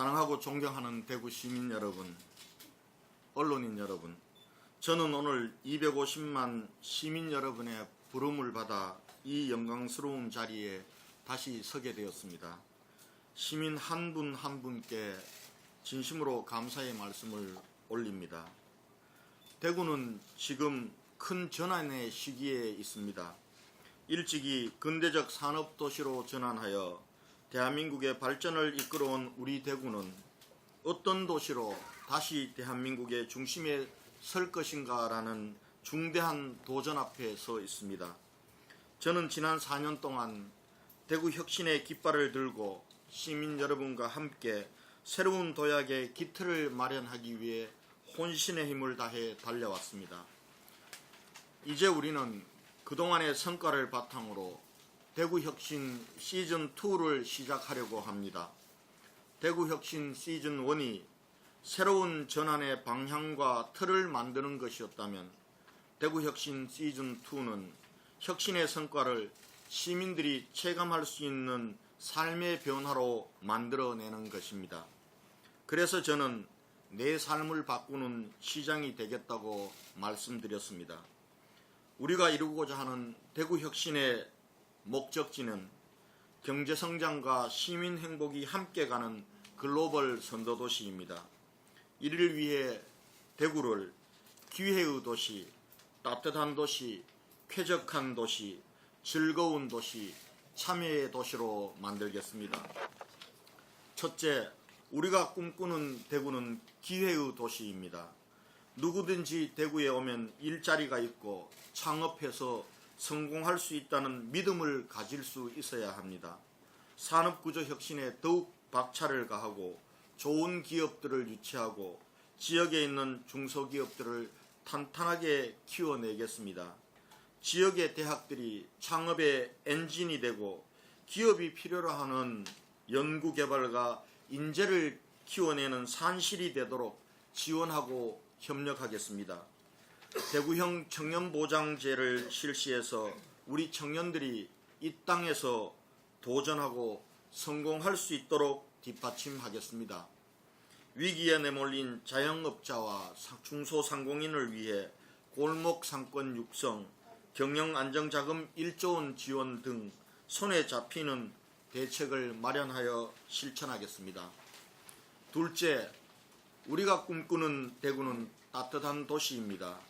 사랑하고 존경하는 대구 시민 여러분, 언론인 여러분, 저는 오늘 250만 시민 여러분의 부름을 받아 이 영광스러운 자리에 다시 서게 되었습니다. 시민 한 분한 분께 진심으로 감사의 말씀을 올립니다. 대구는 지금 큰 전환의 시기에 있습니다. 일찍이 근대적 산업 도시로 전환하여 대한민국의 발전을 이끌어온 우리 대구는 어떤 도시로 다시 대한민국의 중심에 설 것인가라는 중대한 도전 앞에 서 있습니다. 저는 지난 4년 동안 대구 혁신의 깃발을 들고 시민 여러분과 함께 새로운 도약의 기틀을 마련하기 위해 혼신의 힘을 다해 달려왔습니다. 이제 우리는 그동안의 성과를 바탕으로 대구 혁신 시즌 2를 시작하려고 합니다. 대구 혁신 시즌 1이 새로운 전환의 방향과 틀을 만드는 것이었다면 대구 혁신 시즌 2는 혁신의 성과를 시민들이 체감할 수 있는 삶의 변화로 만들어내는 것입니다. 그래서 저는 내 삶을 바꾸는 시장이 되겠다고 말씀드렸습니다. 우리가 이루고자 하는 대구 혁신의 목적지는 경제 성장과 시민 행복이 함께 가는 글로벌 선도 도시입니다. 이를 위해 대구를 기회의 도시, 따뜻한 도시, 쾌적한 도시, 즐거운 도시, 참여의 도시로 만들겠습니다. 첫째, 우리가 꿈꾸는 대구는 기회의 도시입니다. 누구든지 대구에 오면 일자리가 있고 창업해서 성공할 수 있다는 믿음을 가질 수 있어야 합니다. 산업구조 혁신에 더욱 박차를 가하고 좋은 기업들을 유치하고 지역에 있는 중소기업들을 탄탄하게 키워내겠습니다. 지역의 대학들이 창업의 엔진이 되고 기업이 필요로 하는 연구개발과 인재를 키워내는 산실이 되도록 지원하고 협력하겠습니다. 대구형 청년보장제를 실시해서 우리 청년들이 이 땅에서 도전하고 성공할 수 있도록 뒷받침하겠습니다. 위기에 내몰린 자영업자와 중소상공인을 위해 골목 상권 육성, 경영 안정자금 1조 원 지원 등 손에 잡히는 대책을 마련하여 실천하겠습니다. 둘째, 우리가 꿈꾸는 대구는 따뜻한 도시입니다.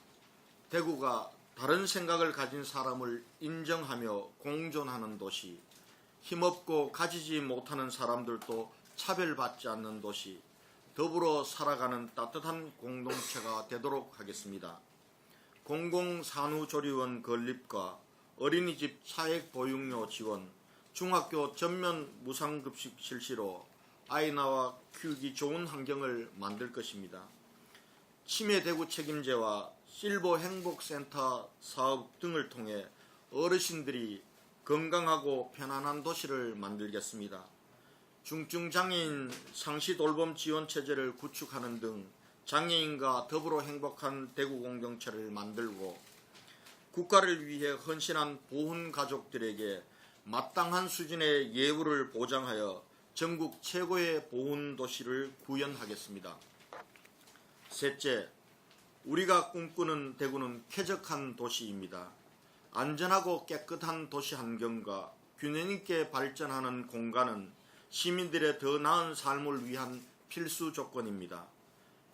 대구가 다른 생각을 가진 사람을 인정하며 공존하는 도시, 힘없고 가지지 못하는 사람들도 차별받지 않는 도시, 더불어 살아가는 따뜻한 공동체가 되도록 하겠습니다. 공공산후조리원 건립과 어린이집 차액 보육료 지원, 중학교 전면 무상급식 실시로 아이 나와 키우기 좋은 환경을 만들 것입니다. 치매 대구 책임제와 실버 행복센터 사업 등을 통해 어르신들이 건강하고 편안한 도시를 만들겠습니다. 중증장애인 상시 돌봄 지원 체제를 구축하는 등 장애인과 더불어 행복한 대구 공동체를 만들고 국가를 위해 헌신한 보훈 가족들에게 마땅한 수준의 예우를 보장하여 전국 최고의 보훈 도시를 구현하겠습니다. 셋째, 우리가 꿈꾸는 대구는 쾌적한 도시입니다. 안전하고 깨끗한 도시 환경과 균형 있게 발전하는 공간은 시민들의 더 나은 삶을 위한 필수 조건입니다.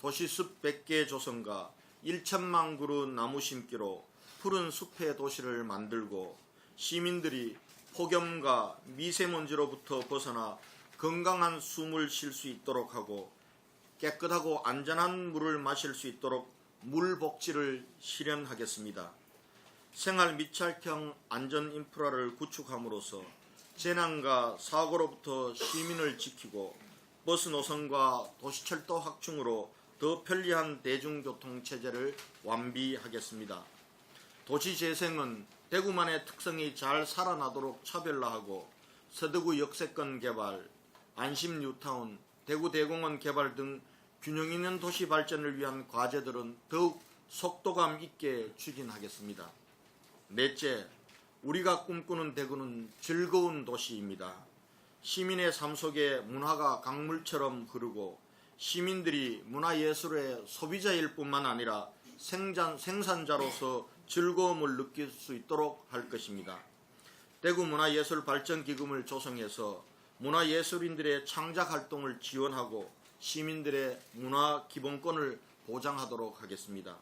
도시숲 100개 조성과 1천만 그루 나무 심기로 푸른 숲의 도시를 만들고 시민들이 폭염과 미세먼지로부터 벗어나 건강한 숨을 쉴 수 있도록 하고 깨끗하고 안전한 물을 마실 수 있도록 물 복지를 실현하겠습니다. 생활 밀착형 안전 인프라를 구축함으로써 재난과 사고로부터 시민을 지키고 버스 노선과 도시철도 확충으로 더 편리한 대중교통 체제를 완비하겠습니다. 도시 재생은 대구만의 특성이 잘 살아나도록 차별화하고 서대구 역세권 개발, 안심 뉴타운, 대구 대공원 개발 등 균형 있는 도시 발전을 위한 과제들은 더욱 속도감 있게 추진하겠습니다. 넷째, 우리가 꿈꾸는 대구는 즐거운 도시입니다. 시민의 삶 속에 문화가 강물처럼 흐르고 시민들이 문화예술의 소비자일 뿐만 아니라 생산, 생산자로서 즐거움을 느낄 수 있도록 할 것입니다. 대구 문화예술 발전기금을 조성해서 문화예술인들의 창작 활동을 지원하고 시민들의 문화 기본권을 보장하도록 하겠습니다.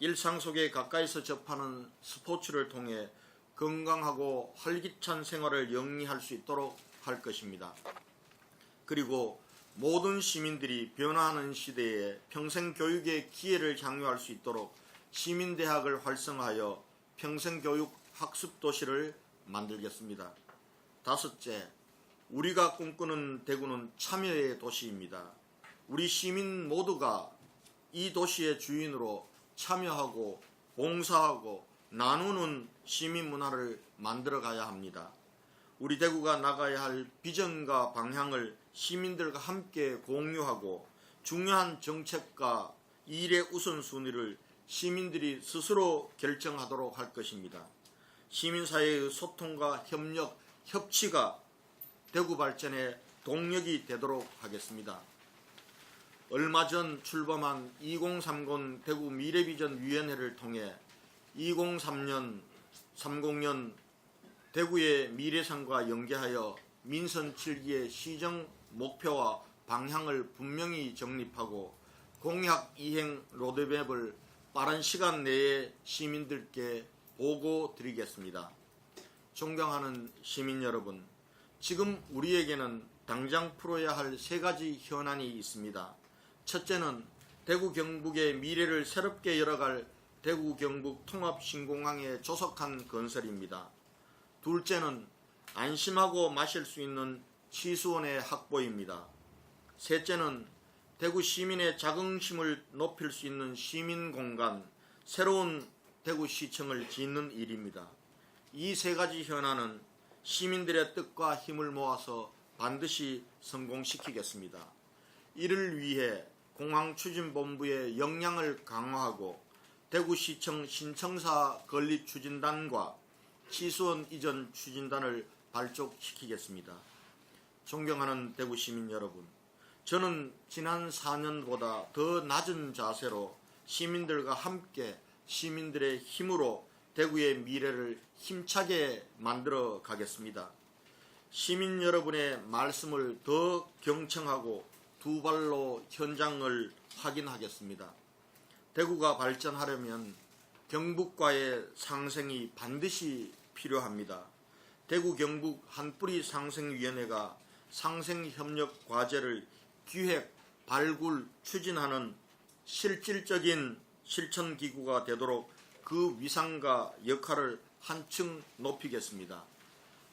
일상 속에 가까이서 접하는 스포츠를 통해 건강하고 활기찬 생활을 영위할 수 있도록 할 것입니다. 그리고 모든 시민들이 변화하는 시대에 평생 교육의 기회를 향유할 수 있도록 시민대학을 활성화하여 평생교육 학습 도시를 만들겠습니다. 다섯째, 우리가 꿈꾸는 대구는 참여의 도시입니다. 우리 시민 모두가 이 도시의 주인으로 참여하고 봉사하고 나누는 시민 문화를 만들어 가야 합니다. 우리 대구가 나가야 할 비전과 방향을 시민들과 함께 공유하고 중요한 정책과 일의 우선순위를 시민들이 스스로 결정하도록 할 것입니다. 시민사회의 소통과 협력, 협치가 대구 발전의 동력이 되도록 하겠습니다. 얼마 전 출범한 2030 대구 미래비전 위원회를 통해 2003년 30년 대구의 미래상과 연계하여 민선 7기의 시정 목표와 방향을 분명히 정립하고 공약 이행 로드맵을 빠른 시간 내에 시민들께 보고 드리겠습니다. 존경하는 시민 여러분, 지금 우리에게는 당장 풀어야 할 세 가지 현안이 있습니다. 첫째는 대구 경북의 미래를 새롭게 열어갈 대구 경북 통합 신공항의 조속한 건설입니다. 둘째는 안심하고 마실 수 있는 치수원의 확보입니다. 셋째는 대구 시민의 자긍심을 높일 수 있는 시민 공간, 새로운 대구시청을 짓는 일입니다. 이 세 가지 현안은 시민들의 뜻과 힘을 모아서 반드시 성공시키겠습니다. 이를 위해 공항추진본부의 역량을 강화하고 대구시청 신청사 건립 추진단과 치수원 이전 추진단을 발족시키겠습니다. 존경하는 대구 시민 여러분, 저는 지난 4년보다 더 낮은 자세로 시민들과 함께 시민들의 힘으로 대구의 미래를 힘차게 만들어 가겠습니다. 시민 여러분의 말씀을 더 경청하고 두 발로 현장을 확인하겠습니다. 대구가 발전하려면 경북과의 상생이 반드시 필요합니다. 대구 경북 한뿌리 상생위원회가 상생협력 과제를 기획, 발굴, 추진하는 실질적인 실천기구가 되도록 그 위상과 역할을 한층 높이겠습니다.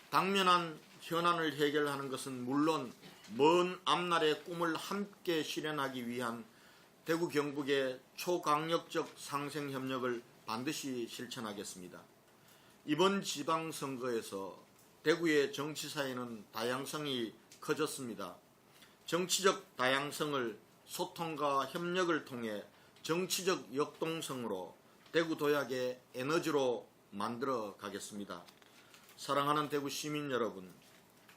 당면한 현안을 해결하는 것은 물론 먼 앞날의 꿈을 함께 실현하기 위한 대구 경북의 초강력적 상생 협력을 반드시 실천하겠습니다. 이번 지방선거에서 대구의 정치사회는 다양성이 커졌습니다. 정치적 다양성을 소통과 협력을 통해 정치적 역동성으로 대구 도약의 에너지로 만들어 가겠습니다. 사랑하는 대구 시민 여러분,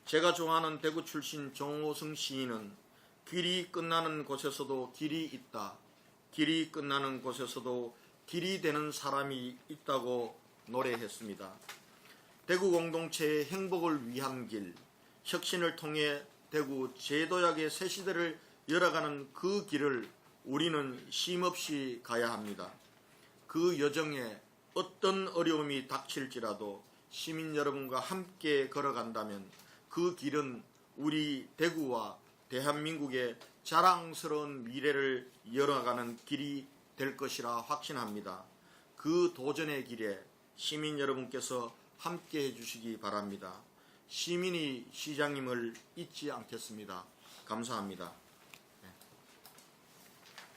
제가 좋아하는 대구 출신 정호승 시인은 길이 끝나는 곳에서도 길이 있다. 길이 끝나는 곳에서도 길이 되는 사람이 있다고 노래했습니다. 대구 공동체의 행복을 위한 길, 혁신을 통해 대구 제도약의 새 시대를 열어가는 그 길을 우리는 쉼없이 가야 합니다. 그 여정에 어떤 어려움이 닥칠지라도 시민 여러분과 함께 걸어간다면 그 길은 우리 대구와 대한민국의 자랑스러운 미래를 열어가는 길이 될 것이라 확신합니다. 그 도전의 길에 시민 여러분께서 함께 해주시기 바랍니다. 시민이 시장님을 잊지 않겠습니다. 감사합니다.